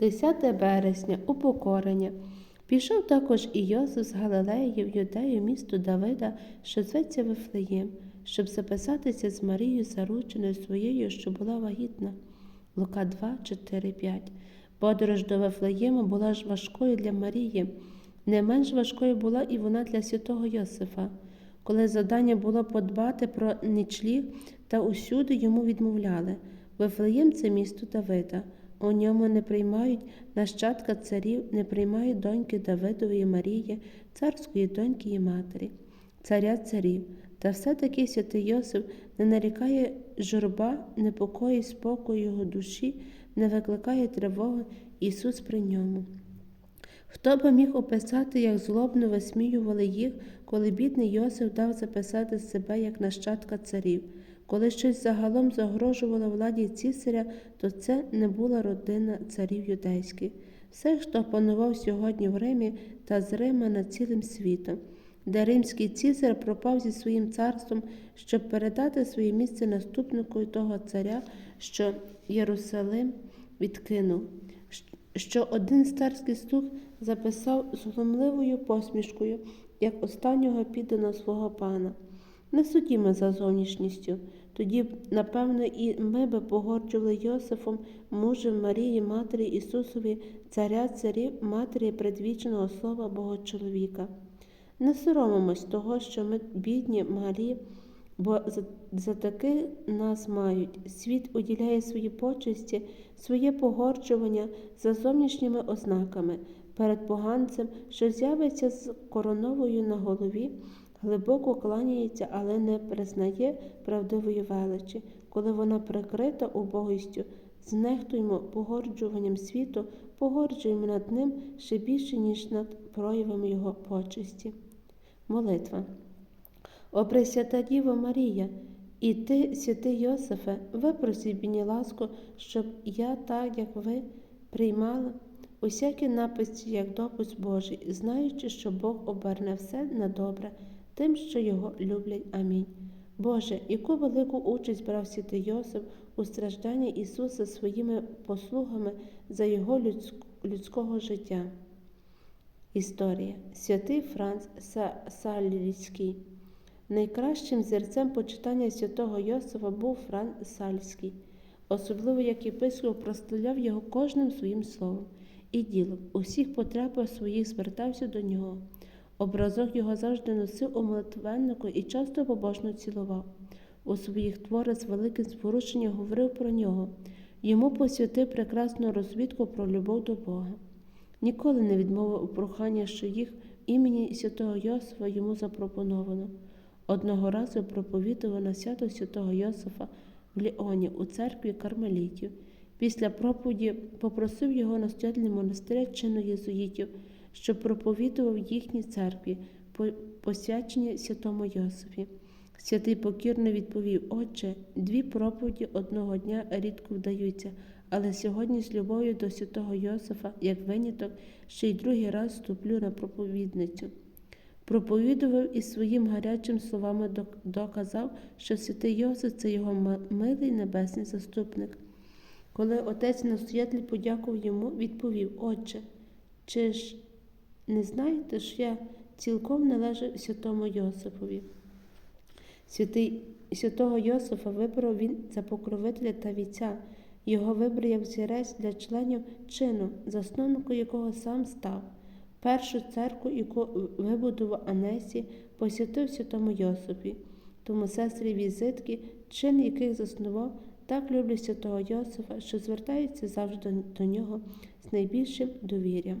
10 березня упокорення. Пішов також і Йосиф з Галилеї в Юдею, місто Давида, що зветься Вифлеєм, щоб записатися з Марією, зарученою своєю, що була вагітна. Лука 2, 4, 5. Подорож до Вифлеєму була ж важкою для Марії. Не менш важкою була і вона для святого Йосифа. Коли завдання було подбати про нічліг, та усюди йому відмовляли. Вифлеєм це місто Давида. У ньому не приймають нащадка царів, не приймають доньки Давидової Марії, царської доньки і матері, царя царів. Та все-таки святий Йосиф не нарікає журба, непокої, спокою його душі, не викликає тривоги Ісус при ньому. Хто би міг описати, як злобно висміювали їх, коли бідний Йосиф дав записати себе як нащадка царів? Коли щось загалом загрожувало владі цісаря, то це не була родина царів юдейських. Все, хто панував сьогодні в Римі та з Рима над цілим світом, де римський цісар пропав зі своїм царством, щоб передати своє місце наступнику того царя, що Єрусалим відкинув що один старський слух записав з глумливою посмішкою, як останнього підданого свого пана. Не судімо за зовнішністю. Тоді, напевно, і ми би погорджували Йосифом, мужем Марії, Матері Ісусові, царя царів, матері предвічного слова Бога чоловіка. Не соромимось того, що ми бідні, малі, бо за, за таки нас мають. Світ уділяє свої почесті, своє погорджування за зовнішніми ознаками перед поганцем, що з'явиться з короновою на голові, глибоко кланяється, але не признає правдивої величі, коли вона прикрита убогістю. Знехтуємо погорджуванням світу, погорджуємо над ним ще більше, ніж над проявами його почесті. Молитва. О Пресвята Діво Марія, і ти, святий Йосифе, випросіть мені ласку, щоб я, так як ви, приймала усякі написі, як допуск Божий, знаючи, що Бог оберне все на добре, тим, що його люблять. Амінь. Боже, яку велику участь брав святий Йосиф у стражданні Ісуса своїми послугами за Його людського життя. Історія Святий Франц Саллійський Найкращим зірцем почитання святого Йосифа був Фран Сальський, особливо як єпископ прославляв його кожним своїм словом і ділом. Усіх потребах своїх звертався до нього. Образок його завжди носив у молитвеннику і часто побожно цілував. У своїх творах з великим спорушенням говорив про нього. Йому посвятив прекрасну розвідку про любов до Бога. Ніколи не відмовив у прохання, що їх імені святого Йосифа йому запропоновано. Одного разу проповідував на свято святого Йосифа в Ліоні у церкві Кармелітів. Після проповіді попросив його настоятель монастиря чину єзуїтів, щоб проповідував їхній церкві, посвячені святому Йосифі. Святий покірно відповів: Отче, дві проповіді одного дня рідко вдаються, але сьогодні з любов'ю до святого Йосифа, як виняток, ще й другий раз ступлю на проповідницю проповідував і своїм гарячим словами доказав, що святий Йосиф це його милий небесний заступник. Коли отець настоятель подякував йому, відповів: Отче, чи ж не знаєте, що я цілком належу святому Йосипові? Святий, Святого Йосифа вибрав він за покровителя та віця. Його вибрав як для членів чину, засновнику якого сам став. Першу церкву, яку вибудував Анесі, посвятив святому Йосипі, тому сестри візитки, чин яких заснував, так люблять святого Йосифа, що звертаються завжди до нього з найбільшим довір'ям.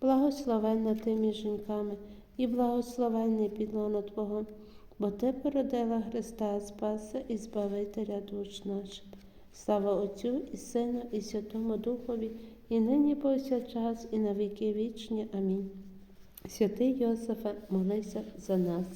благословенна ти між жінками і благословенний підлоно Твого, бо Ти породила Христа, Спаса і Збавителя душ наших. Слава Отцю і Сину, і Святому Духові і нині повсякчас, і на віки вічні. Амінь. Святий Йосифе, молися за нас.